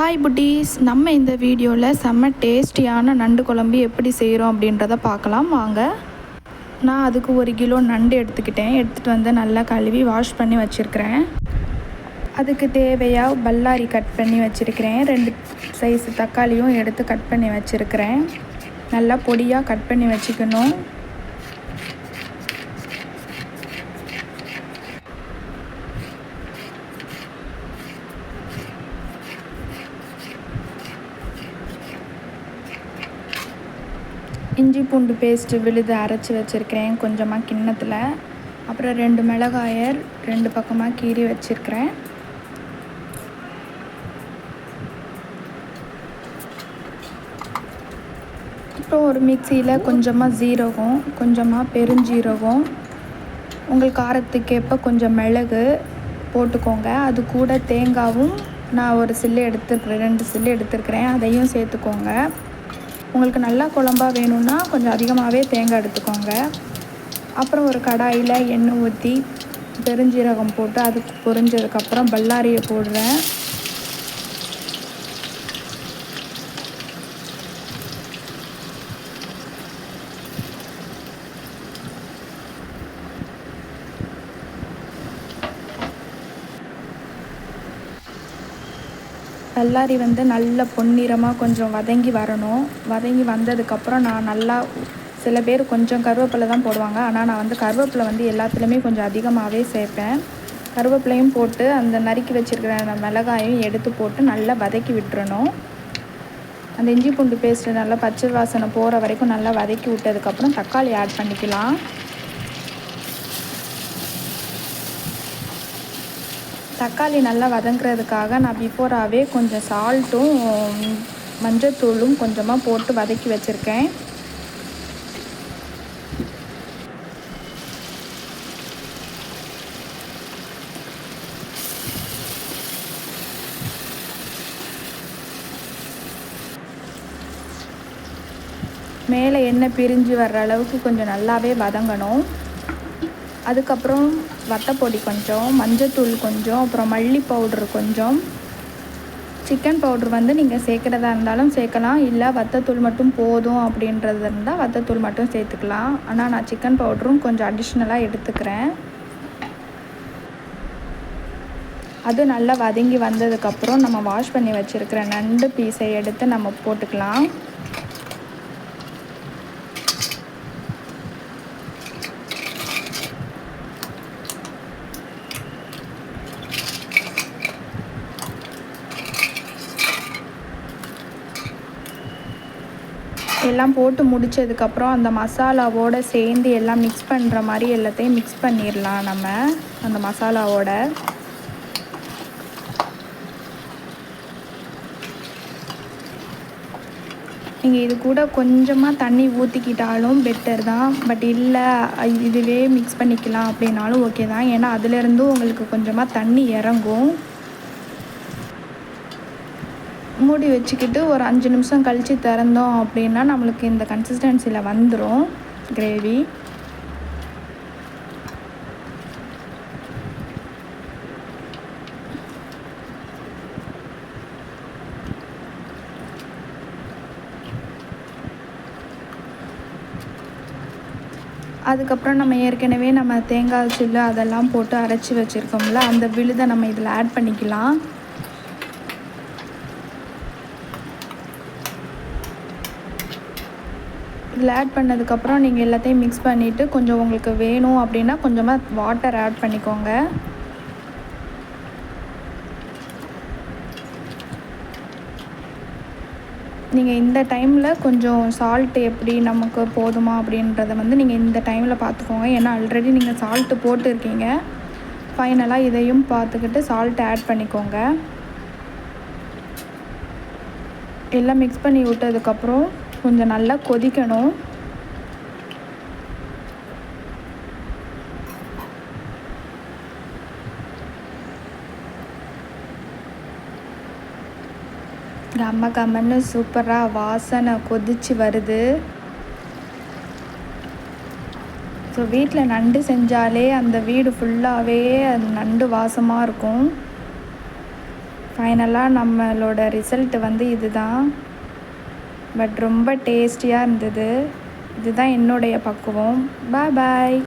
Hi புட்டீஸ் நம்ம இந்த வீடியோவில் செம்ம டேஸ்டியான நண்டு குழம்பு எப்படி செய்கிறோம் அப்படின்றத பார்க்கலாம். வாங்க. நான் அதுக்கு ஒரு கிலோ நண்டு எடுத்துக்கிட்டேன். எடுத்துகிட்டு வந்து நல்லா கழுவி வாஷ் பண்ணி வச்சுருக்கிறேன். அதுக்கு தேவையாக பல்லாரி கட் பண்ணி வச்சுருக்கிறேன். ரெண்டு சைஸ் தக்காளியும் எடுத்து கட் பண்ணி வச்சுருக்கிறேன். நல்லா பொடியாக கட் பண்ணி வச்சுக்கணும். இஞ்சி பூண்டு பேஸ்ட்டு விழுது அரைச்சி வச்சுருக்கிறேன் கொஞ்சமாக கிண்ணத்தில். அப்புறம் ரெண்டு மிளகாயர் ரெண்டு பக்கமாக கீறி வச்சுருக்கிறேன். அப்புறம் ஒரு மிக்சியில் கொஞ்சமாக ஜீரகம் கொஞ்சமாக பெருஞ்சீரகம் உங்கள் காரத்துக்கேற்ப கொஞ்சம் மிளகு போட்டுக்கோங்க. அது கூட தேங்காவும் நான் ஒரு சில்லு எடுத்துருக்குறேன் ரெண்டு சில்லு எடுத்துருக்கிறேன். அதையும் சேர்த்துக்கோங்க. உங்களுக்கு நல்லா குழம்பா வேணும்னா கொஞ்சம் அதிகமாகவே தேங்காய் எடுத்துக்கோங்க. அப்புறம் ஒரு கடாயில் எண்ணெய் ஊற்றி பெருஞ்சீரகம் போட்டு அதுக்கு பொரிஞ்சதுக்கப்புறம் பல்லாரியை போடுறேன். கல்லாரி வந்து நல்ல பொன்னிறமாக கொஞ்சம் வதங்கி வரணும். வதங்கி வந்ததுக்கப்புறம் நான் நல்லா சில பேர் கொஞ்சம் கருவேப்பிலை தான் போடுவாங்க. ஆனால் நான் வந்து கருவேப்பிலை வந்து எல்லாத்துலேயுமே கொஞ்சம் அதிகமாகவே சேர்ப்பேன். கருவேப்பிலையும் போட்டு அந்த நறுக்கி வச்சுருக்கிற அந்த மிளகாயும் எடுத்து போட்டு நல்லா வதக்கி விட்டுறணும். அந்த இஞ்சி பூண்டு பேஸ்ட்டு நல்லா பச்சை வாசனை போகிற வரைக்கும் நல்லா வதக்கி விட்டதுக்கப்புறம் தக்காளி ஆட் பண்ணிக்கலாம். தக்காளி நல்லா வதங்குறதுக்காக நான் பிஃபோராகவே கொஞ்சம் சால்ட்டும் மஞ்சத்தூளும் கொஞ்சமாக போட்டு வதக்கி வச்சுருக்கேன். மேலே எண்ணெய் பிரிஞ்சு வர்ற அளவுக்கு கொஞ்சம் நல்லாவே வதங்கணும். அதுக்கப்புறம் வத்தப்பொடி கொஞ்சம் மஞ்சத்தூள் கொஞ்சம் அப்புறம் மல்லி பவுட்ரு கொஞ்சம். சிக்கன் பவுட்ரு வந்து நீங்கள் சேர்க்குறதா இருந்தாலும் சேர்க்கலாம். இல்லை வத்தத்தூள் மட்டும் போதும் அப்படின்றது இருந்தால் வத்தத்தூள் மட்டும் சேர்த்துக்கலாம். ஆனால் நான் சிக்கன் பவுட்ரும் கொஞ்சம் அடிஷ்னலாக எடுத்துக்கிறேன். அது நல்லா வதங்கி வந்ததுக்கப்புறம் நம்ம வாஷ் பண்ணி வச்சுருக்கிற நண்டு பீஸை எடுத்து நம்ம போட்டுக்கலாம். எல்லாம் போட்டு முடித்ததுக்கப்புறம் அந்த மசாலாவோடு சேர்ந்து எல்லாம் மிக்ஸ் பண்ணுற மாதிரி எல்லாத்தையும் மிக்ஸ் பண்ணிடலாம் நம்ம அந்த மசாலாவோட. நீங்கள் இது கூட கொஞ்சமாக தண்ணி ஊற்றிக்கிட்டாலும் பெட்டர் தான். பட் இல்லை இதுவே மிக்ஸ் பண்ணிக்கலாம் அப்படின்னாலும் ஓகே தான். ஏன்னா அதுலேருந்தும் உங்களுக்கு கொஞ்சமாக தண்ணி இறங்கும். மூடி வச்சுக்கிட்டு ஒரு அஞ்சு நிமிஷம் கழித்து திறந்தோம் அப்படின்னா நம்மளுக்கு இந்த கன்சிஸ்டன்சியில் வந்துடும் கிரேவி அதுக்கப்புறம் நம்ம ஏற்கனவே நம்ம தேங்காய் சில்லு அதெல்லாம் போட்டு அரைச்சி வச்சுருக்கோம்ல அந்த விழுதை நம்ம இதில் ஆட் பண்ணிக்கலாம். இதில் ஆட் பண்ணதுக்கப்புறம் நீங்கள் எல்லாத்தையும் மிக்ஸ் பண்ணிவிட்டு கொஞ்சம் உங்களுக்கு வேணும் அப்படின்னா கொஞ்சமாக வாட்டர் ஆட் பண்ணிக்கோங்க. நீங்கள் இந்த டைமில் கொஞ்சம் சால்ட் எப்படி நமக்கு போதுமா அப்படின்றத வந்து நீங்கள் இந்த டைமில் பார்த்துக்கோங்க. ஏன்னா ஆல்ரெடி நீங்கள் சால்ட்டு போட்டுருக்கீங்க. ஃபைனலாக இதையும் பார்த்துக்கிட்டு சால்ட் ஆட் பண்ணிக்கோங்க. எல்லாம் மிக்ஸ் பண்ணி விட்டதுக்கப்புறம் கொஞ்சம் நல்லா கொதிக்கணும். கம்ம கம்மன்னு சூப்பராக வாசனை கொதிச்சு வருது. ஸோ வீட்டில் நண்டு செஞ்சாலே அந்த வீடு ஃபுல்லாகவே அந்த நண்டு வாசமாக இருக்கும். ஃபைனலாக நம்மளோட ரிசல்ட் வந்து இதுதான். பட் ரொம்ப டேஸ்டியாக இருந்தது. இதுதான் என்னுடைய பக்குவம். பாய் பாய்